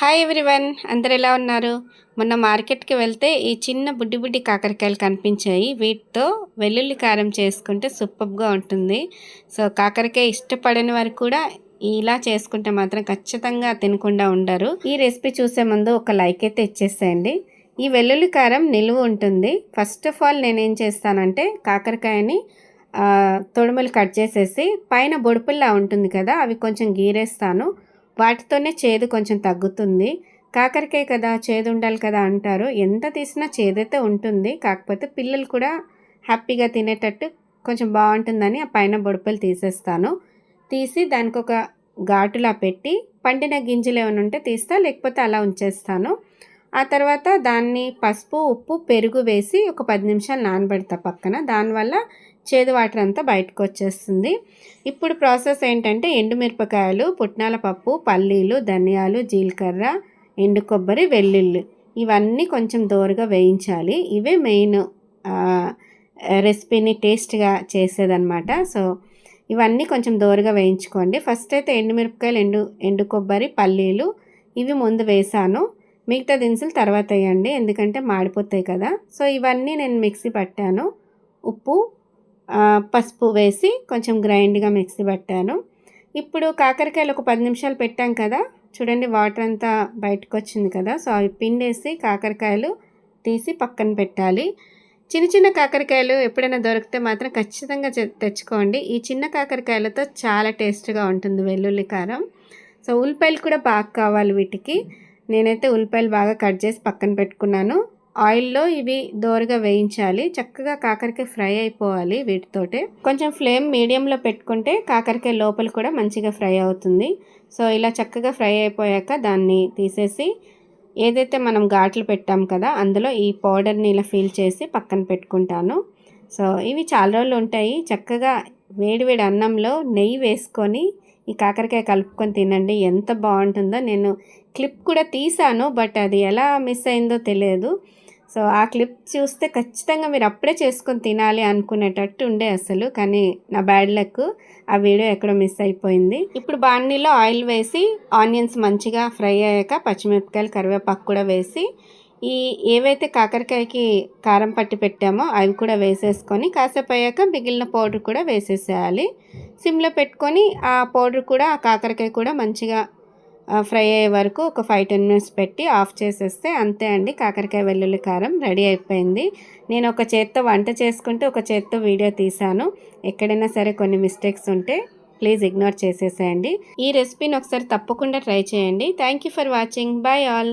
Hi everyone అందరు ఎలా ఉన్నారు? మొన్న మార్కెట్కి వెళ్తే ఈ చిన్న బుడ్డి బుడ్డి కాకరకాయలు కనిపించాయి. వీటితో వెల్లుల్లి కారం చేసుకుంటే సూపర్గా ఉంటుంది. సో కాకరకాయ ఇష్టపడని వారు కూడా ఇలా చేసుకుంటే మాత్రం ఖచ్చితంగా తినకుండా ఉండరు. ఈ రెసిపీ చూసే ముందు ఒక లైక్ అయితే ఇచ్చేసేయండి. ఈ వెల్లుల్లి కారం నిలువ ఉంటుంది. ఫస్ట్ ఆఫ్ ఆల్ నేనేం చేస్తానంటే కాకరకాయని తొడుములు కట్ చేసేసి పైన బొడుపుల్లా ఉంటుంది కదా అవి కొంచెం గీరేస్తాను. వాటితోనే చేదు కొంచెం తగ్గుతుంది. కాకరకాయ కదా చేదు ఉండాలి కదా అంటారు. ఎంత తీసినా చేదైతే ఉంటుంది. కాకపోతే పిల్లలు కూడా హ్యాపీగా తినేటట్టు కొంచెం బాగుంటుందని ఆ పైన బొడుపులు తీసేస్తాను. తీసి దానికి ఒక ఘాటులా పెట్టి పండిన గింజలు ఏమైనా ఉంటే తీస్తా లేకపోతే అలా ఉంచేస్తాను. ఆ తర్వాత దాన్ని పసుపు ఉప్పు పెరుగు వేసి ఒక పది నిమిషాలు నానబెడతా పక్కన. దానివల్ల చేదు వాటర్ అంతా బయటకు వచ్చేస్తుంది. ఇప్పుడు ప్రాసెస్ ఏంటంటే ఎండుమిరపకాయలు పుట్నాల పప్పు పల్లీలు ధనియాలు జీలకర్ర ఎండు కొబ్బరి వెల్లుల్లి ఇవన్నీ కొంచెం దోరగా వేయించాలి. ఇవే మెయిన్ రెసిపీని టేస్ట్గా చేసేదన్నమాట. సో ఇవన్నీ కొంచెం దోరగా వేయించుకోండి. ఫస్ట్ అయితే ఎండుమిరపకాయలు ఎండు ఎండు కొబ్బరి పల్లీలు ఇవి ముందు వేసాను. మిగతా దినుసులు తర్వాత వేయండి ఎందుకంటే మాడిపోతాయి కదా. సో ఇవన్నీ నేను మిక్సీ పట్టాను. ఉప్పు పసుపు వేసి కొంచెం గ్రైండ్గా మిక్సీ పట్టాను. ఇప్పుడు కాకరకాయలు ఒక పది నిమిషాలు పెట్టాం కదా. చూడండి వాటర్ అంతా బయటకు వచ్చింది కదా. సో అవి పిండేసి కాకరకాయలు తీసి పక్కన పెట్టాలి. చిన్న చిన్న కాకరకాయలు ఎప్పుడైనా దొరికితే మాత్రం ఖచ్చితంగా తెచ్చుకోండి. ఈ చిన్న కాకరకాయలతో చాలా టేస్ట్గా ఉంటుంది వెల్లుల్లి కారం. సో ఉల్లిపాయలు కూడా బాగా కావాలి వీటికి. నేనైతే ఉల్లిపాయలు బాగా కట్ చేసి పక్కన పెట్టుకున్నాను. ఆయిల్లో ఇవి దోరగా వేయించాలి. చక్కగా కాకరకాయ ఫ్రై అయిపోవాలి వీటితోటే. కొంచెం ఫ్లేమ్ మీడియంలో పెట్టుకుంటే కాకరకాయ లోపల కూడా మంచిగా ఫ్రై అవుతుంది. సో ఇలా చక్కగా ఫ్రై అయిపోయాక దాన్ని తీసేసి ఏదైతే మనం ఘాట్లు పెట్టాం కదా అందులో ఈ పౌడర్ని ఇలా ఫీల్ చేసి పక్కన పెట్టుకుంటాను. సో ఇవి చాలా రోజులు ఉంటాయి. చక్కగా వేడివేడి అన్నంలో నెయ్యి వేసుకొని ఈ కాకరకాయ కలుపుకొని తినండి. ఎంత బాగుంటుందో నేను క్లిప్ కూడా తీసాను బట్ అది ఎలా మిస్ అయిందో తెలియదు. సో ఆ క్లిప్ చూస్తే ఖచ్చితంగా మీరు అప్పుడే చేసుకొని తినాలి అనుకునేటట్టు ఉండే అసలు కానీ నా బ్యాడ్ లక్ ఆ వీడియో ఎక్కడో మిస్ అయిపోయింది. ఇప్పుడు బాణీలో ఆయిల్ వేసి ఆనియన్స్ మంచిగా ఫ్రై అయ్యాక పచ్చిమిరపకాయలు కరివేపాకు కూడా వేసి ఈ ఏవైతే కాకరకాయకి కారం పట్టి పెట్టామో అవి కూడా వేసేసుకొని కాసేపు అయ్యాక మిగిలిన పౌడర్ కూడా వేసేసేయాలి. సిమ్లో పెట్టుకొని ఆ పౌడర్ కూడా ఆ కాకరకాయ కూడా మంచిగా ఫ్రై అయ్యే వరకు ఒక ఫైవ్ టెన్ మినిట్స్ పెట్టి ఆఫ్ చేసేస్తే అంతే అండి. కాకరకాయ వెల్లుల్లి కారం రెడీ అయిపోయింది. నేను ఒక చేత్తో వంట చేసుకుంటే ఒక చేత్తో వీడియో తీశాను. ఎక్కడైనా సరే కొన్ని మిస్టేక్స్ ఉంటే ప్లీజ్ ఇగ్నోర్ చేసేసేయండి. ఈ రెసిపీని ఒకసారి తప్పకుండా ట్రై చేయండి. Thank you for watching. Bye all.